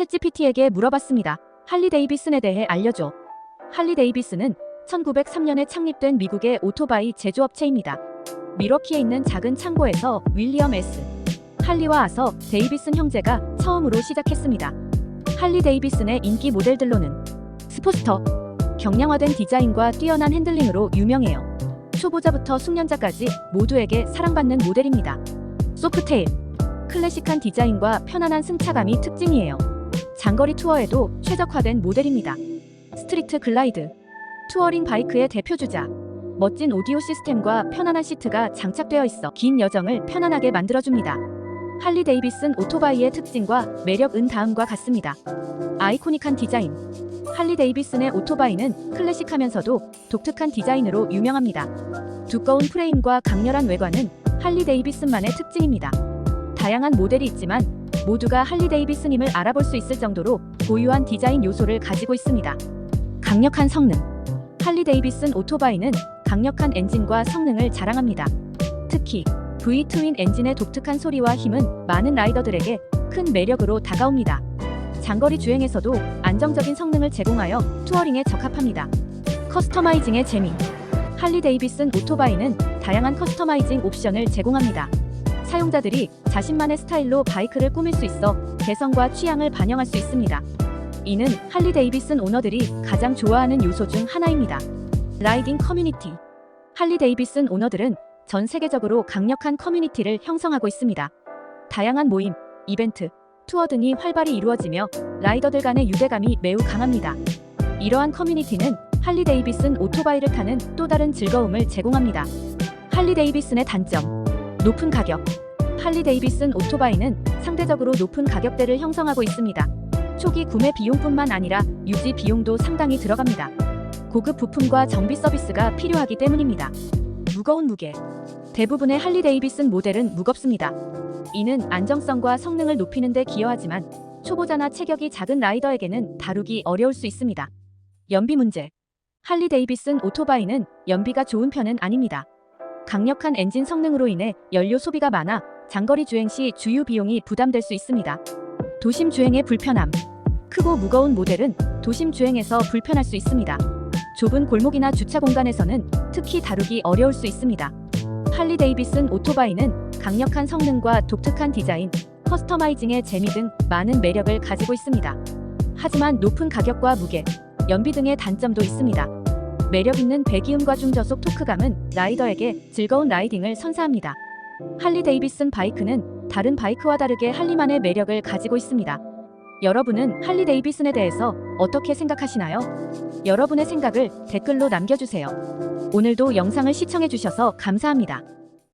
챗GPT에게 물어봤습니다. 할리 데이비슨에 대해 알려줘. 할리 데이비슨은 1903년에 창립된 미국의 오토바이 제조업체입니다. 미러키에 있는 작은 창고에서 윌리엄 S. 할리와 아서 데이비슨 형제가 처음으로 시작했습니다. 할리 데이비슨의 인기 모델들로는 스포스터, 경량화된 디자인과 뛰어난 핸들링으로 유명해요. 초보자부터 숙련자까지 모두에게 사랑받는 모델입니다. 소프테일, 클래식한 디자인과 편안한 승차감이 특징이에요. 장거리 투어에도 최적화된 모델입니다. 스트리트 글라이드, 투어링 바이크의 대표 주자. 멋진 오디오 시스템과 편안한 시트가 장착되어 있어 긴 여정을 편안하게 만들어줍니다. 할리 데이비슨 오토바이의 특징과 매력은 다음과 같습니다. 아이코닉한 디자인. 할리 데이비슨의 오토바이는 클래식하면서도 독특한 디자인으로 유명합니다. 두꺼운 프레임과 강렬한 외관은 할리 데이비슨만의 특징입니다. 다양한 모델이 있지만 모두가 할리 데이비슨임을 알아볼 수 있을 정도로 고유한 디자인 요소를 가지고 있습니다. 강력한 성능. 할리 데이비슨 오토바이는 강력한 엔진과 성능을 자랑합니다. 특히 V 트윈 엔진의 독특한 소리와 힘은 많은 라이더들에게 큰 매력으로 다가옵니다. 장거리 주행에서도 안정적인 성능을 제공하여 투어링에 적합합니다. 커스터마이징의 재미. 할리 데이비슨 오토바이는 다양한 커스터마이징 옵션을 제공합니다. 사용자들이 자신만의 스타일로 바이크를 꾸밀 수 있어 개성과 취향을 반영할 수 있습니다. 이는 할리 데이비슨 오너들이 가장 좋아하는 요소 중 하나입니다. 라이딩 커뮤니티. 할리 데이비슨 오너들은 전 세계적으로 강력한 커뮤니티를 형성하고 있습니다. 다양한 모임, 이벤트, 투어 등이 활발히 이루어지며 라이더들 간의 유대감이 매우 강합니다. 이러한 커뮤니티는 할리 데이비슨 오토바이를 타는 또 다른 즐거움을 제공합니다. 할리 데이비슨의 단점. 높은 가격. 할리 데이비슨 오토바이는 상대적으로 높은 가격대를 형성하고 있습니다. 초기 구매 비용뿐만 아니라 유지 비용도 상당히 들어갑니다. 고급 부품과 정비 서비스가 필요하기 때문입니다. 무거운 무게. 대부분의 할리 데이비슨 모델은 무겁습니다. 이는 안정성과 성능을 높이는 데 기여하지만 초보자나 체격이 작은 라이더에게는 다루기 어려울 수 있습니다. 연비 문제. 할리 데이비슨 오토바이는 연비가 좋은 편은 아닙니다. 강력한 엔진 성능으로 인해 연료 소비가 많아 장거리 주행 시 주유 비용이 부담될 수 있습니다. 도심 주행의 불편함. 크고 무거운 모델은 도심 주행에서 불편할 수 있습니다. 좁은 골목이나 주차 공간에서는 특히 다루기 어려울 수 있습니다. 할리 데이비슨 오토바이는 강력한 성능과 독특한 디자인, 커스터마이징의 재미 등 많은 매력을 가지고 있습니다. 하지만 높은 가격과 무게, 연비 등의 단점도 있습니다. 매력 있는 배기음과 중저속 토크감은 라이더에게 즐거운 라이딩을 선사합니다. 할리 데이비슨 바이크는 다른 바이크와 다르게 할리만의 매력을 가지고 있습니다. 여러분은 할리 데이비슨에 대해서 어떻게 생각하시나요? 여러분의 생각을 댓글로 남겨주세요. 오늘도 영상을 시청해주셔서 감사합니다.